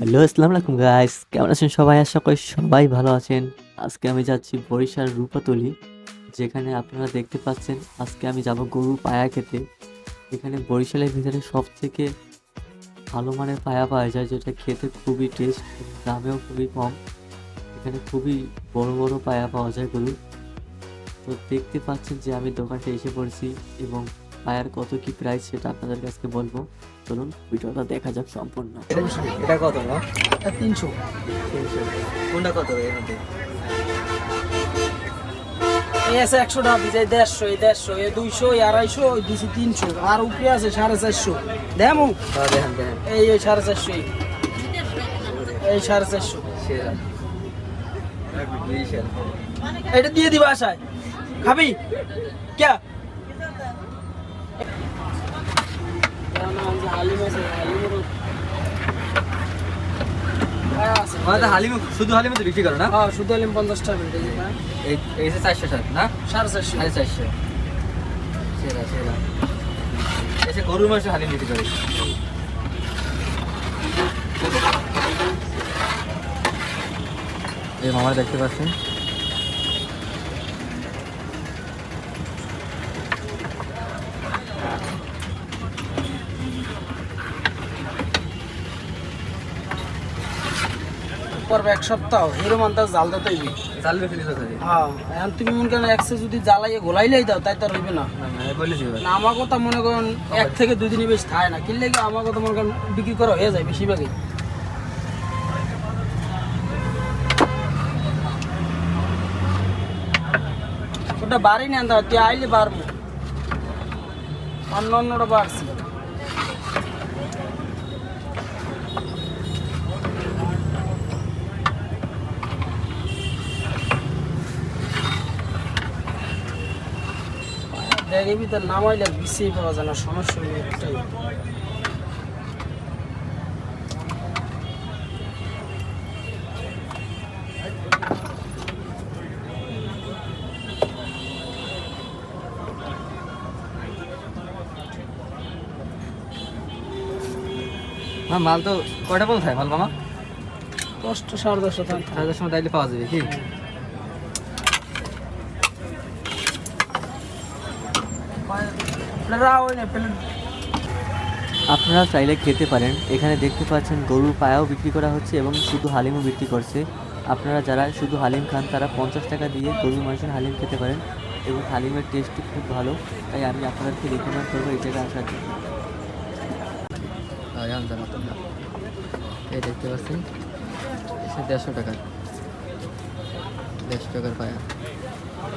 Hello, আসসালামু আলাইকুম guys কেমন আছেন সবাই? আশা করি সবাই ভালো আছেন। আজকে আমি যাচ্ছি বরিশাল রূপাতলি, যেখানে আপনারা দেখতে পাচ্ছেন আজকে আমি যাব গরু পায়া খেতে। এখানে বরিশালের ভিতরে সব থেকে ভালো মানের পায়া পাওয়া যায়, যেটা খেতে খুবই টেস্ট দামেও খুবই কম। এখানে খুবই বড় বড় পায়া পাওয়া যায় গরু তো দেখতে পাচ্ছেন যে আমি দোকানটা এসে পড়েছি এবং পায়ার কত কি প্রাইস সেটা আপনাদের কাছে বলব। চলুন ভিডিওটা দেখা যাক সম্পূর্ণ। এটা কত না তিনশো। কোনটা কত এর মধ্যে? এই আছে একশো টাকা এই দেড়শো এই দেড়শো এই দুইশো এই আড়াইশো ওই দিছি তিনশো আর উপরে আছে সাড়ে চারশো। দেমো হ্যাঁ এই ওই সাড়ে চারশো এই। এই সাড়ে চারশো। এটা দিয়ে দিবা আশায়। খাবি? ক্যা? হালিম মানে শুধু হালিম তো বিক্রি করো না? হ্যাঁ শুধু হালিম পঞ্চাশ টাকা কেজি, হ্যাঁ। এই চারশো ষাট না? সাড়ে চারশো। সাড়ে চারশো। সেরা সেরা। এসে গরুর মাংস হালিম বিক্রি করে। এই মামা দেখতে পাচ্ছেন। পড়বে এক সপ্তাহ এরম আন্দাজ বেশি দিতে হবে। হ্যাঁ এখন তুমি মনে করেন একশো যদি জ্বালাইয়ে গোলাইলেই দাও তাই তো আর হইবে না। না আমার কথা মনে করেন এক থেকে দুই বেশি থাকে না কিনলে কি আমার কথা মনে করেন বিক্রি করা হয়ে যায় বেশিরভাগই? ওটা বাড়ি নেন তুই আইলে বাড়বো। অন্য অন্যটা বাড়ছি। দেখে ভিতর নামাইলে বিসিয়ে পাওয়া যায় না সমস্যা একটাই। মাল তো কয়টা বল থাকে মাল মামা? দশটা সাড়ে দশটা। সাড়ে দশ সময় তাইলে পাওয়া যাবে কি প্লেটরা ওই না প্লেট আপনারা চাইলে খেতে পারেন। এখানে দেখতে পাচ্ছেন গরুর পায়াও বিক্রি করা হচ্ছে এবং শুধু হালিমও বিক্রি করছে। আপনারা যারা শুধু হালিম খান তারা পঞ্চাশ টাকা দিয়ে গরুর মাংসের হালিম খেতে পারেন এবং হালিমের টেস্টটি খুব ভালো। তাই আমি আপনাদেরকে রেকমেন্ড করব এই জায়গায় আসার জন্য। এই দেখতে পাচ্ছেন দেড়শো টাকা দেড়শো টাকার পায়া।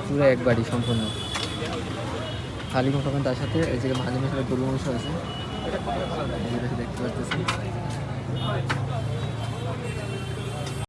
পুরো এক বাড়ি সম্পূর্ণ। হালিম ঘটনা তার সাথে এই জায়গায় মাঝে মাঝে গরু মাংস আছে। দেখতে পাচ্ছেন।